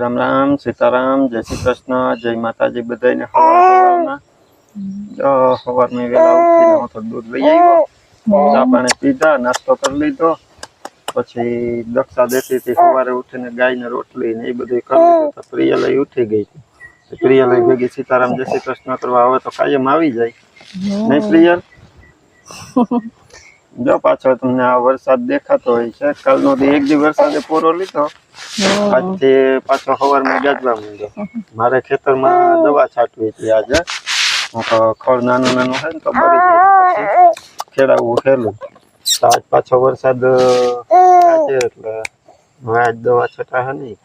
રામ રામ સીતારામ જય શ્રી કૃષ્ણ જય માતાજી બધાને સવારમાં વહેલા ઉઠીને હું તો દૂધ લઈ આવ્યો. ચા પાણી પીધા નાસ્તો કરી લીધો. પછી દક્ષા દેતી હતી સવારે ઉઠીને ગાયને રોટલી ને એ બધું કરી લીધું. તો પ્રિયલય ઉઠી ગઈ. હતી તો ભેગી સીતારામ જય શ્રી કૃષ્ણ કરવા હવે તો કાયમ આવી જાય. નહીં પ્રિયલ? જો પાછળ તમને આ વરસાદ દેખાતો હોય છે કાલનો એક દિવસ વરસાદે પૂરો લીધો. આજથી પાછો સવારમાં ગાજવા માંડ્યો. મારે ખેતરમાં દવા છાંટવી હતી આજે. ખડ નાનું નાનું હોય ને તો બળી જાય ખેડાવવું ખેલું આજ પાછો વરસાદ આજે એટલે આજ દવા છટાશે નહીં.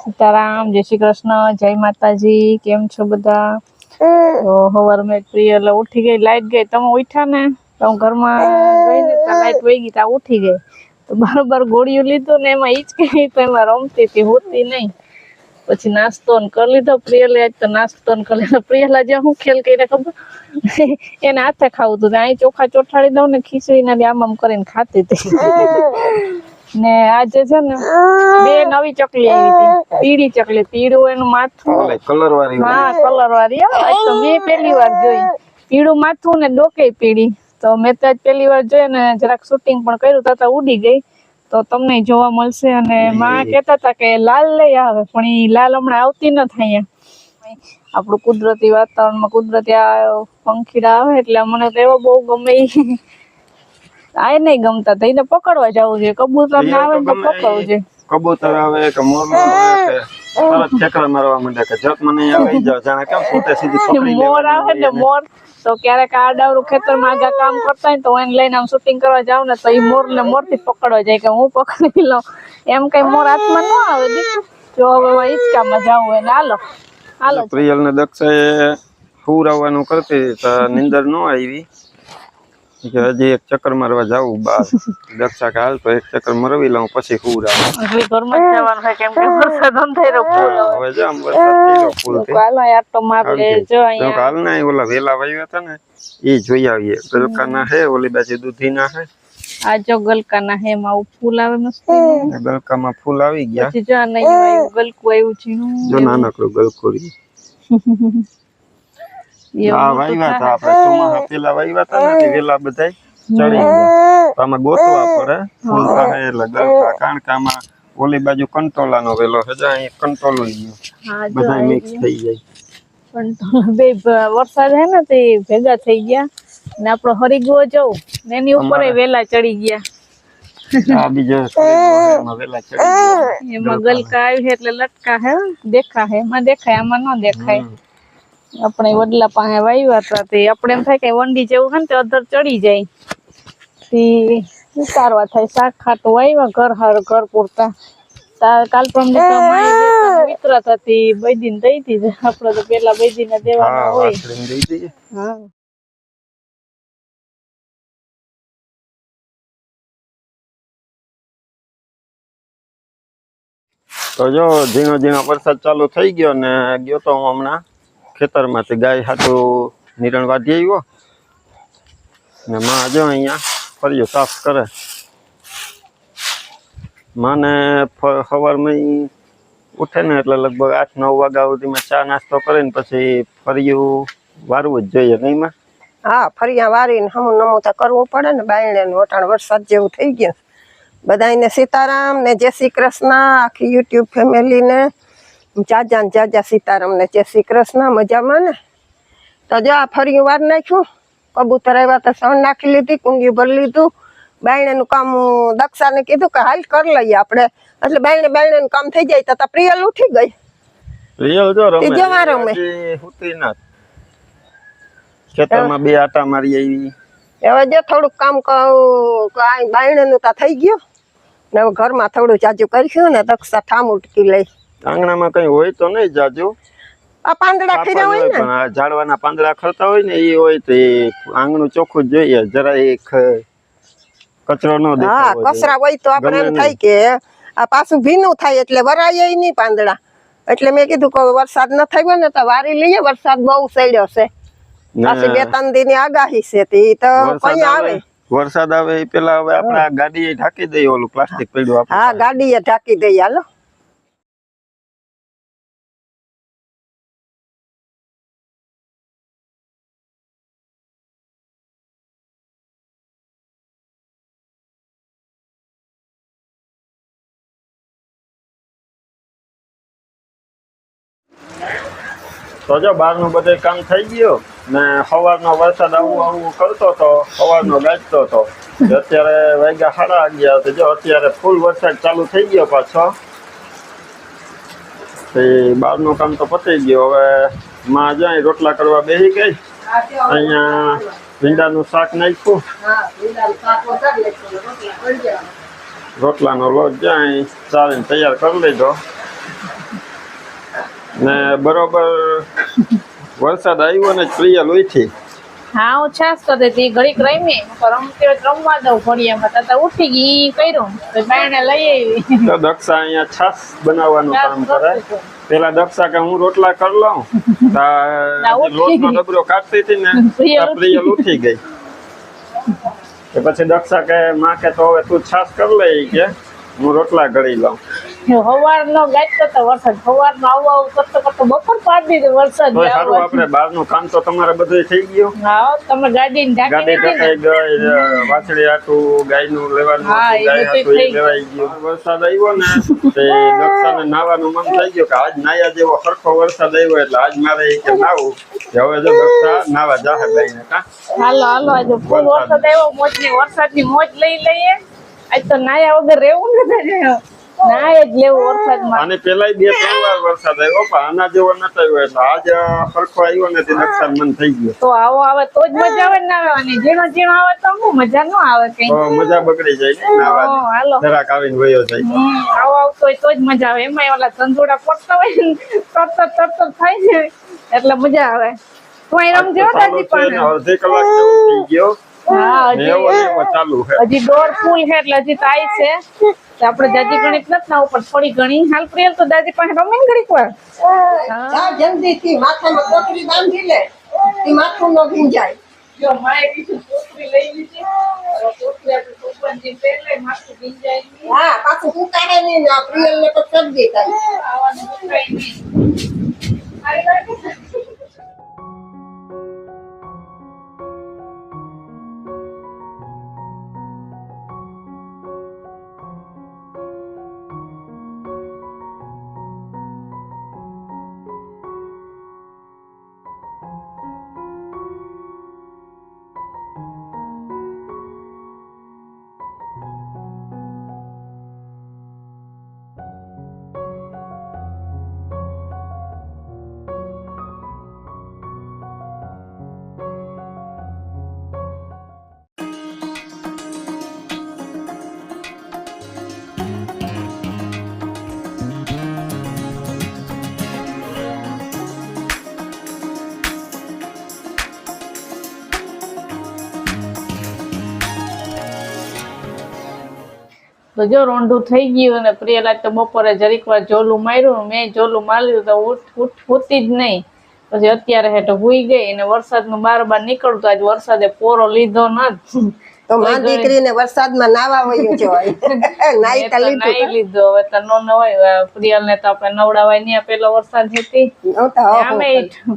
સીતારામ જય શ્રી કૃષ્ણ જય માતાજી કેમ છો બધા? તો મેં પ્રિય એટલે ઉઠી ગઈ, લાઈટ ગઈ, તમે ઉઠ્યા ને? તો ઘરમાં ગઈ લાઈટ વહી ગઈ ઉઠી ગઈ. તો બરોબર ગોળીઓ લીધું ને, એમાં હિચકી તો એમાં રમતી હતી, હોતી નહીં. પછી નાસ્તો કરી લીધો, પ્રિયલે આજ તો નાસ્તો કરી લીધો. પ્રિયલા જે હું ખેલ કરીને ખબર? એને હાથે ખાવું હતું અહીં ચોખા ચોઠાડી દઉં ને ખીચડી ના આમ આમ કરીને ખાતી હતી. ને આજે છે ને બે નવી ચકલી આવી હતી. પીળી ચકલી પીળું એનું માથું. કલર વાળી હા કલર વાળી. આજ તો મેં પહેલી વાર જોઈ. પીળું માથું ને ડોકે પીળી. તો મેં તો આજ પહેલી વાર જોઈ ને જરાક શૂટિંગ પણ કર્યું તો તો ઉડી ગઈ. તો તમને જોવા મળશે અને માં કહેતા હતા કે લાલ લઈ આવે પણ એ લાલ હમણાં આવતી ન થાય અહીંયા આપણું કુદરતી વાતાવરણમાં કુદરતી આ પંખીડા આવે એટલે મને તો એવો બહુ ગમે. આ નહીં ગમતા તો એને પકડવા જવું જોઈએ. કબૂતર ને આવે તો પકડવું છે કબૂતર આવે કે મોર આવે તરત ઠેકડા મારવા માંડે કે જત મને આવી જાવ જાણે કેમ પોતે સીધી પકડી મોર આવે ને મોર તો ક્યારેક આડાવરું ખેતરમાં આગા કામ કરતા હોય તો એને લઈને આમ શૂટિંગ કરવા જાવ ને તો એ મોર ને મોરથી પકડવા જાય કે હું પકડી લઉં. એમ કઈ મોર હાથમાં ન આવે જો હવે હિંચકામાં જવું હોય ને હાલો. હાલો. પ્રિયલ ને દક્ષાએ આવવાનું કરતી તો નિંદર ન આવી. કે હજી એક ચક્કર મારવા જાવું બહાર દક્ષા કે હાલ તો એક ચક્કર મરવી લઉં પછી હુરાવ હજી ઘરમાં જવાનું હોય કેમ કે વરસાદ અંધારો ફૂલ આવે. હવે જામ વરસાદ થયો ફૂલ તો યાર તો માપ લે જો અહીંયા. કાલ ના ઓલા વેલા વાવ્યા હતા ને એ જોઈ આવીએ. ગલકા ના હે ઓલી બાજુ દૂધી ના હે. આ જો ગલકાના હે માં આવું ફૂલ આવે મસ્ત. ગલકામાં ફૂલ આવી ગયા. પછી જો આ નહીં ગલકું આવ્યું છે જો નાનકડું ગલકોરી એવું હા વાવ્યા હતા આપણે ચોમાસા પેલા વાવ્યા હતા ને વેલા બધાય ચડી આમાં ગોતવા પડે ફૂલ થાય એટલે ગલકા કારણ કે આમાં ઓલી બાજુ કંટોલાનો વેલો છે અહીં કંટોલો ગયો. બધા મિક્સ થઈ જાય. પણ બે વરસાદ હે ને તે ભેગા થઈ ગયા. ને આપણો હરિગો જવું ને એની ઉપર વેલા ચડી ગયા. આ બીજો વેલા ચડી ગયા. એમાં ગલકા આવી છે એટલે લટકા હે દેખા હે. એમાં દેખાય આમાં ન દેખાય. આપણે વડલા પાસે વાવ્યા હતા તે આપણે એમ થાય કે વંડી જેવું હોય ને તે અધર ચડી જાય. તે ઉતારવા થાય શાક ખાટું વાવ્યા ઘર હાર ઘર પૂરતા. તાર કાલ પરમ દી તો માય જે તો વિતરત હતી બૈદીને દઈ દીધી. આપણે તો પેલા બૈદીને દેવાના હોય. વાસળીને દઈ દઈએ. હા. તો જો ઝીણો ઝીણો વરસાદ ચાલુ થઈ ગયો ને ગયો તો હું હમણાં. ખેતરમાંથી ગાય હાટું નિરણ વાઢી આવ્યો. ને માં જો અહીંયા ફર્યું સાફ કરે. માને સવારમાં ઉઠે ને એટલે લગભગ આઠ, નવ વાગ્યા સુધીમાં ચા નાસ્તો કરીને પછી ફર્યું વારવું જ જોઈએ, નહીં માં? હા ફરિયા વારીને હમું નમું તો કરવું પડે ને, બાયણે ને વટાણ વરસાદ જેવું થઈ ગયું. બધાને સીતારામ ને જય શ્રી કૃષ્ણ, આખી યુટ્યુબ ફેમિલીને. જાજા ને જાજા સીતારામ ને જય શ્રી કૃષ્ણ મજામાં ને? તો જો આ ફરી વાર નાખ્યું કબૂતર આવ્યા તો સણ નાખી લીધી કુંડી ભરી લીધું. બાયણેનું કામ દક્ષાને કીધું કે હાલ કરી લઈએ આપણે. એટલે બાયણે બાયણેનું કામ થઈ જાય તો પ્રિયલ ઉઠી ગઈ. રિયલ જો રમે. રમે. હુતી ના. ખેતરમાં બે આટા મારી આવી હવે જો થોડુંક કામ બાયણેનું તો થઈ ગયું. ને હવે ઘરમાં થોડું ચાજુ કર્યું ને દક્ષા ઠામ ઉટકી લઈ. આંગણામાં કઈ હોય તો નહીં જાજુ. આ પાંદડા ખીરા હોય હોય ને? આ ઝાડવાના પાંદડા ખરતા હોય ને એ હોય તો એ આંગણું ચોખ્ખું જોઈએ. જરા એક કચરો ન હા કચરા હોય તો આપણે એમ થાય કે આ પાછું ભીનું થાય એટલે વરાય નહીં પાંદડા. એટલે મેં કીધું કે વરસાદ ન થયો ને તો વારી લઈએ વરસાદ બહુ સડ્યો છે. પાછી બે ત્રણ દિનની આગાહી છે તે તો કઈ આવે. વરસાદ આવે એ પેલા હવે આપણે ગાડીએ ઢાંકી દઈએ ઓલું પ્લાસ્ટિક પડ્યું હા ગાડીએ ઢાંકી દઈએ હાલો. તો જો બહારનું બધું કામ થઈ ગયું ને સવારનો વરસાદ આવું આવું કરતો હતો સવારનો ગાજતો હતો અત્યારે વાગ્યા સાડા અગિયાર તો જો અત્યારે ફૂલ વરસાદ ચાલુ થઈ ગયો પાછો. તો બહારનું કામ તો પતી ગયું. હવે માં જાય રોટલા કરવા બેસી ગઈ. અહીંયા ભીંડાનું શાક નાખ્યું. રોટલાનો લોટ જાય, ચાલીને તૈયાર કરી લીધો. ને બરોબર વરસાદ આવ્યો ને પ્રિય લોહીથી હા હું છાસ કરતી હતી ઘડીક રમી. રમતી રમવા દઉં ઘડિયામાં. તાતા ઉઠી ગઈ કર્યું. તો બાયણે લઈ આવી. તો દક્ષા અહીંયા છાસ બનાવવાનું કામ કરે. પેલા દક્ષા કે હું રોટલા કરી લઉં. લોટનો ડબરો કાઢતી હતી ને પ્રિયલ ઉઠી ગઈ. કે પછી દક્ષા કે માં કે તો હવે તું છાસ કરી લે કે હું રોટલા ઘડી લઉં. સવારનો ગાજતો તો વરસાદ. સવારનો આવું આવું કરતો કરતો બપોર પાડી દીધું વરસાદ તો સારું આપણે બહારનું કામ તો તમારે બધું થઈ ગયું. હા તમે ગાડીને ઢાંકી ગાડી દીધી ગઈ વાછડી હાટું ગાયનું લેવાનું હા, હતું, એ ગાય બધું એ લેવાઈ ગયું. વરસાદ આવ્યો ને તે નાવાનું મન થઈ ગયું કે આજ નાયા જેવો સરખો વરસાદ આવ્યો એટલે આજ મારે કે નાવું. હવે જો દક્ષા નાવા જાહે બાઈને કા? હાલો હાલો આજે ફૂલ વરસાદ. વરસાદ આવ્યો મોજની વરસાદની મોજ લઈ લઈએ. આજ તો નાયા વગર રહેવું નથી નાય જ લેવું વરસાદમાં. આને પેલા બે ત્રણ વાર વરસાદ આવ્યો પણ આના જેવો નતો આવ્યો. એટલે આજ સરખો આવ્યો ને તે નુકસાન મન થઈ ગયું. તો આવો આવે તો જ મજા આવે ને ના આવે અને જેનો ઝીણો આવે તો હું મજા ન આવે કઈ. મજા બગડી જાય ને હાલો. જરાક આવીને વયો જાય. આવો આવતો હોય તો જ મજા આવે. એમાંય ઓલા ધંધોડા પડતા હોય ને તરત તરત થાય છે એટલે મજા આવે. કોઈ રમજો દાદી પણ. અડધી કલાક થઈ ગયો. હા હજી દોઢ ફૂલ છે એટલે હજી તાઈ છે. આપણે દાદી ગણિત નથી ના ઉપર થોડી ઘણી. હાલ પ્રિયલ તો દાદી પાસે રમે ને ઘડીક વાર. હા. જલ્દી જલ્દીથી માથામાં કોથળી બાંધી લે. એ માથું ન ભીંજાય જો માએ કીધું કોથળી લઈ લીધી. હવે આપણે ટોપનથી પહેલે માથું ભીંજાય હા પાછું ઉતારે નહીં પ્રિયલ ને તો શરદી દેતા નહીં. તો જો રોંઢું થઈ ગયું અને પ્રિયલાજ તો બપોરે જરીક વાર જોલું માર્યું મેં જોલું માર્યું તો ઉઠ ઉઠતી જ નહીં. પછી અત્યારે હેઠો હુઈ ગઈ અને વરસાદનું બાર બાર નીકળતું આજ વરસાદે પોરો લીધો ન તો માં દીકરીને વરસાદમાં નાવા વયું જવાય નાઈ તો નાઈ લીધો. હવે તો નો નવાય. પ્રિયલ ને તો આપણે નવડાવાય નહીં પેલો વરસાદ હતી. આમે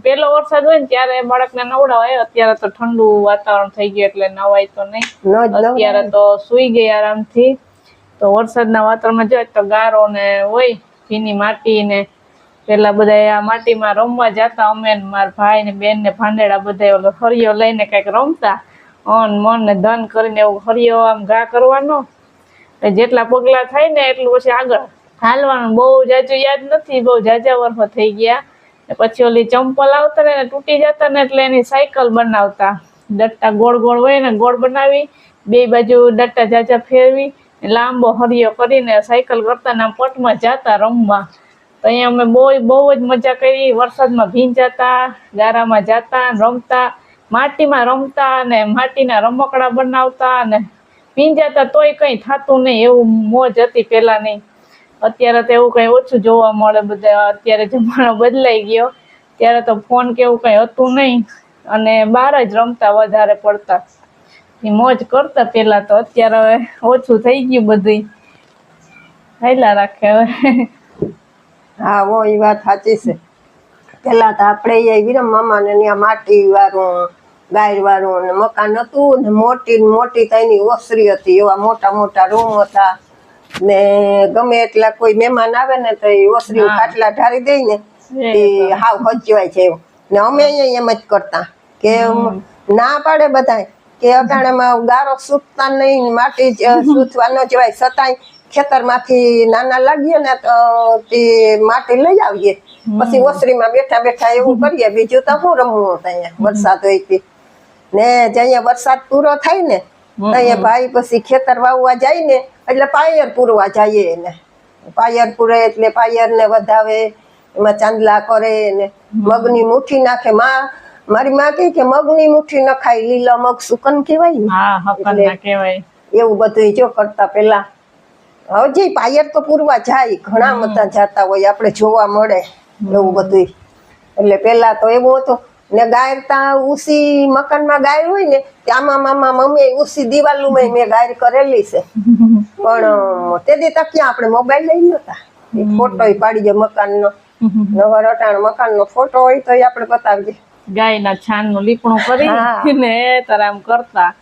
પેલો વરસાદ હોય ને ત્યારે બાળકને નવડાવાય. અત્યારે તો ઠંડુ વાતાવરણ થઈ ગયું એટલે નવાય તો નહીં. અત્યારે તો સુઈ ગઈ આરામથી. તો વરસાદના વાતાવરણમાં જોઈએ તો ગારો ને હોય, ભીની માટી ને પેલા બધા આ માટીમાં રમવા જતા. અમે મારા ભાઈ ને બેન ને ભાંડેડા બધા ઓલો હરિયો લઈને કંઈક રમતા. અન મન ને ધન કરીને એવું હરિયો આમ ઘા કરવાનો. જેટલા પગલા થાય ને એટલું પછી આગળ હાલવાનું. બહુ જાજુ યાદ નથી, બહુ જાજા વર્ષો થઈ ગયા. પછી ઓલી ચંપલ આવતા ને તૂટી જતા ને એટલે એની સાયકલ બનાવતા. ડટ્ટા ગોળ ગોળ હોય ને ગોળ બનાવી, બે બાજુ ડટ્ટા જાજા ફેરવી લાંબો હરિયો કરીને સાયકલ કરતા ને આમ પટમાં જતા રમવા. તો અહીંયા અમે બહુ બહુ જ મજા કરી. વરસાદમાં ભીંજાતા ગારામાં જતા, રમતા, માટીમાં રમતા અને માટીના રમકડા બનાવતા અને ભીંજાતા તોય કંઈ થતું નહીં, એવું મોજ હતી પહેલાંની. અત્યારે તો એવું કંઈ ઓછું જોવા મળે બધા, અત્યારે જમાનો બદલાઈ ગયો. ત્યારે તો ફોન કે એવું કંઈ હતું નહીં. અને બહાર જ રમતા વધારે પડતા. એ મોજ કરતા પેલા તો અત્યારે હવે ઓછું થઈ ગયું બધું હાલ્યા રાખે હવે. હા વો એ વાત સાચી છે. પેલા તો આપણે એ વિરમ મામા ને ત્યાં માટી વાળું ગાયર વાળું ને મકાન હતું ને મોટી મોટી તેની ઓસરી હતી એવા મોટા મોટા રૂમ હતા. ને ગમે એટલા કોઈ મહેમાન આવે ને તો એ ઓસરી. ખાટલા ઢારી દઈ ને એ હાવ હચવાય છે એવું. ને અમે અહીંયા એમ જ કરતા કે ના પાડે બધાય. કે અટાણામાં ગારો સૂતતા નહીં માટી સૂતવા ન જવાય. છતાંય ખેતરમાંથી નાના લાગીએ ને તો તે માટી લઈ આવીએ. પછી ઓસરીમાં બેઠા બેઠા એવું કરીએ. બીજું તો શું રમવું અહીંયા? વરસાદ હોય તે ને જે અહીંયા વરસાદ પૂરો થાય ને અહીંયા ભાઈ પછી ખેતર વાવવા જાય ને એટલે પાયર પૂરવા જઈએ એને. પાયર પૂરે એટલે પાયર ને વધાવે એમાં ચાંદલા કરે ને મગની મુઠ્ઠી નાખે. માં મારી માં કહે કે મગની મુઠ્ઠી ન ખાય લીલા મગ સુકન કહેવાય હા હકન ના કહેવાય. એવું બધું જો કરતા પેલા હજી પાયર તો પૂરવા જાય ઘણા બધા જાતા હોય આપણે જોવા મળે એવું બધું એટલે પેલા તો એવું હતું. ને ગાયર તા ઉસી મકાનમાં ગાયર હોય ને આમા મામા મમ્મી ઉસી દિવાલુમાં મેં ગાયર કરેલી છે. પણ તે દી તક આપણે મોબાઈલ લઈ નતા. ફોટો પાડી દે મકાનનો. નવા રટાણ મકાનનો ફોટો હોય તો આપણે બતાવજે ગાયના છાણનું લીપણું. કરી ને તારા આમ કરતા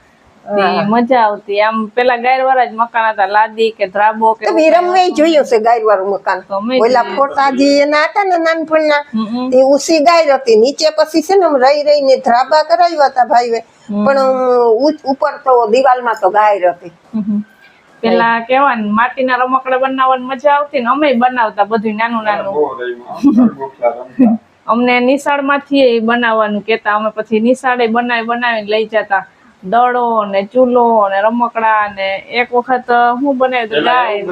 મજા આવતી. આમ પેલા ગાયર વાળા જ મકાન હતા લાદી કે ધ્રાબો કે તો વિરમવે જોયું છે ગાય વાળું મકાન. ઓલા ફોટા જે એના હતા ને નાનપણના. તે ઉસી ગાયર હતી. નીચે પછી છે ને રહી રહી રહીને ધ્રાબા કરાવ્યા હતા ભાઈ પણ ઉચ- ઉપર તો દિવાલમાં તો ગાયર હતી. પેલા કેવા ને માટીના રમકડા બનાવવાની મજા આવતી ને અમે બનાવતા બધું નાનું નાનું. અમને નિશાળમાંથી બનાવવાનું કેતા અમે પછી નિશાળે બનાવી બનાવીને લઈ જતા. દડો ને ચૂલો ને રમકડા ને એક વખત હું બનાવ્યું ગાય.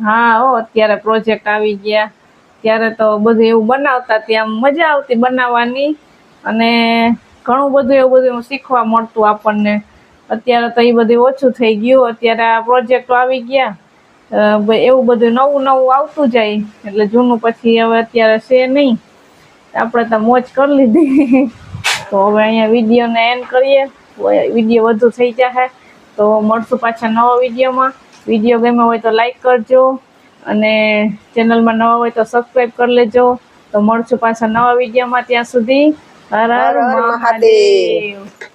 હા હો અત્યારે પ્રોજેક્ટ આવી ગયા. ત્યારે તો બધું એવું બનાવતા ત્યાં મજા આવતી બનાવવાની. અને ઘણું બધું એવું બધું શીખવા મળતું આપણને. અત્યારે તો એ બધું ઓછું થઈ ગયું. અત્યારે આ પ્રોજેક્ટો આવી ગયા. એવું બધું નવું નવું આવતું જાય. એટલે જૂનું પછી હવે અત્યારે છે નહીં. આપણે તો મોજ કરી લીધી. તો હવે અહીંયા વિડીયોને એન્ડ કરીએ. વીડિયો વધુ થઈ જશે તો મળશું પાછા નવા વિડીયોમાં. વીડિયો ગમ્યો હોય તો લાઈક કરજો અને ચેનલમાં નવા હોય તો સબસ્ક્રાઈબ કરી લેજો. તો મળશું પાછા નવા વિડીયોમાં ત્યાં સુધી. હર હર મહાદેવ.